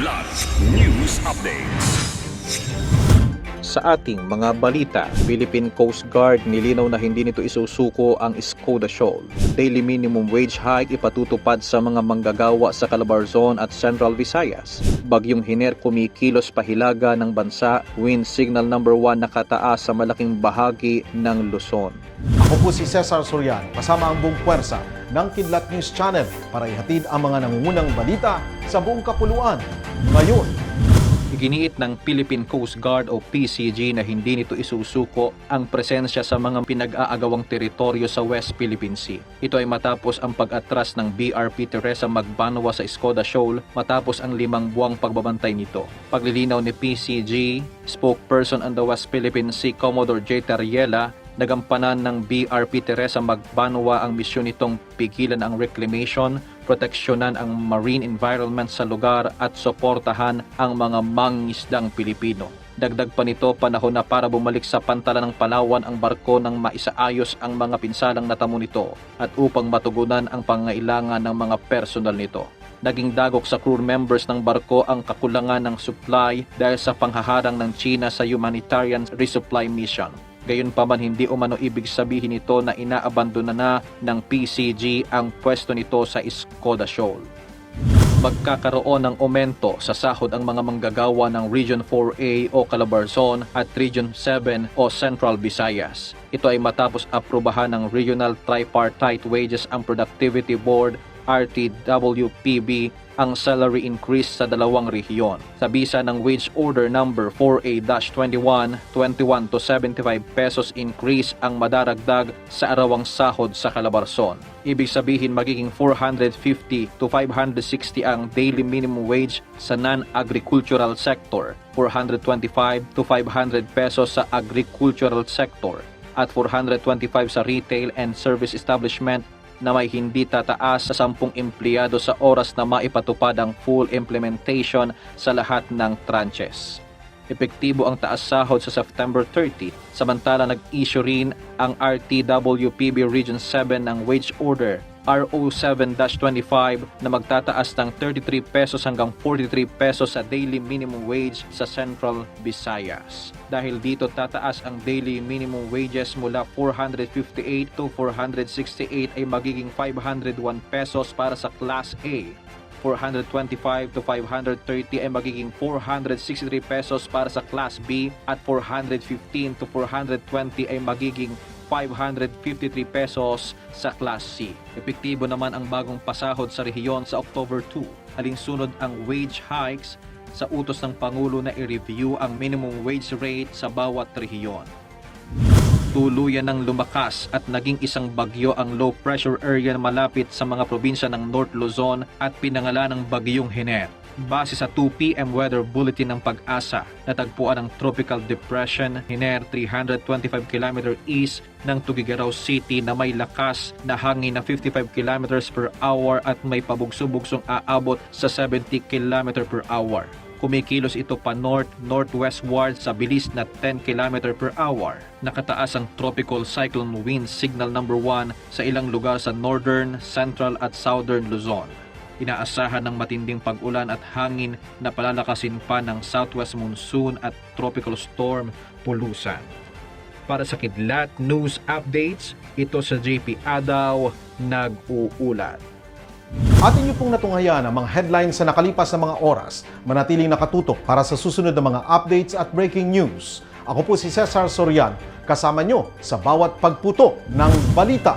Kidlat News Updates. Sa ating mga balita, Philippine Coast Guard nilinaw na hindi nito isusuko ang Skoda Shoal. Daily minimum wage hike ipatutupad sa mga manggagawa sa Calabarzon at Central Visayas. Bagyong Hiner kumikilos pahilaga ng bansa, wind signal number 1 nakataas sa malaking bahagi ng Luzon. Ako po si Cesar Sorian, kasama ang buong puwersa ng Kidlat News Channel para ihatid ang mga nangungunang balita sa buong kapuluan. Ngayon, Iginiit ng Philippine Coast Guard o PCG na hindi nito isusuko ang presensya sa mga pinag-aagawang teritoryo sa West Philippine Sea. Ito ay matapos ang pag-atras ng BRP Teresa Magbanwa sa Skoda Shoal matapos ang limang buwang pagbabantay nito. Paglilinaw ni PCG, spokesperson on the West Philippine Sea Commodore J. Tariela, nagampanan ng BRP Teresa Magbanwa ang misyon nitong pigilan ang reclamation, proteksyonan ang marine environment sa lugar at suportahan ang mga mangisdang Pilipino. Dagdag pa nito panahon na para bumalik sa pantalan ng Palawan ang barko nang maisaayos ang mga pinsalang natamo nito at upang matugunan ang pangailangan ng mga personal nito. Naging dagok sa crew members ng barko ang kakulangan ng supply dahil sa panghaharang ng China sa humanitarian resupply mission. Gayunpaman hindi umano ibig sabihin nito na inaabandona na ng PCG ang pwesto nito sa Skoda Shoal. Magkakaroon ng aumento sa sahod ang mga manggagawa ng Region 4A o Calabarzon at Region 7 o Central Visayas. Ito ay matapos aprubahan ng Regional Tripartite Wages and Productivity Board RTWPB ang salary increase sa dalawang rehiyon. Sa bisa ng wage order number 4A-21, 21 to 75 pesos increase ang madaragdag sa arawang sahod sa Calabarzon. Ibig sabihin magiging 450 to 560 ang daily minimum wage sa non-agricultural sector, 425 to 500 pesos sa agricultural sector, at 425 sa retail and service establishment na may hindi tataas sa 10 empleyado sa oras na maipatupad ang full implementation sa lahat ng tranches. Epektibo ang taas sahod sa September 30, samantala nag-issue rin ang RTWPB Region 7 ng wage order RO7-25 na magtataas ng 33 pesos hanggang 43 pesos sa daily minimum wage sa Central Visayas. Dahil dito tataas ang daily minimum wages mula 458 to 468 ay magiging 501 pesos para sa Class A. 425 to 530 ay magiging 463 pesos para sa Class B at 415 to 420 ay magiging 553 pesos sa Class C. Epektibo naman ang bagong pasahod sa rehiyon sa October 2. Alinsunod ang wage hikes sa utos ng Pangulo na i-review ang minimum wage rate sa bawat rehiyon. Tuluyan ng lumakas at naging isang bagyo ang low pressure area na malapit sa mga probinsya ng North Luzon at pinangalan ng Bagyong Hiner. Base sa 2 PM weather bulletin ng pag-asa, natagpuan ang Tropical Depression Hiner 325 km east ng Tugigaraw City na may lakas na hangin na 55 km per hour at may pabugso-bugsong aabot sa 70 km per hour. Kumikilos ito pa north-northwestward sa bilis na 10 km per hour. Nakataas ang tropical cyclone wind signal number 1 sa ilang lugar sa northern, central at southern Luzon. Inaasahan ng matinding pag-ulan at hangin na palalakasin pa ng southwest monsoon at tropical storm Pulusan. Para sa Kidlat News Updates, ito sa JP Adaw, nag-uulat. atin niyo pong natunghayan ang mga headlines sa nakalipas na mga oras. Manatiling nakatutok para sa susunod na mga updates at breaking news. Ako po si Cesar Sorian, kasama nyo sa bawat pagputo ng balita.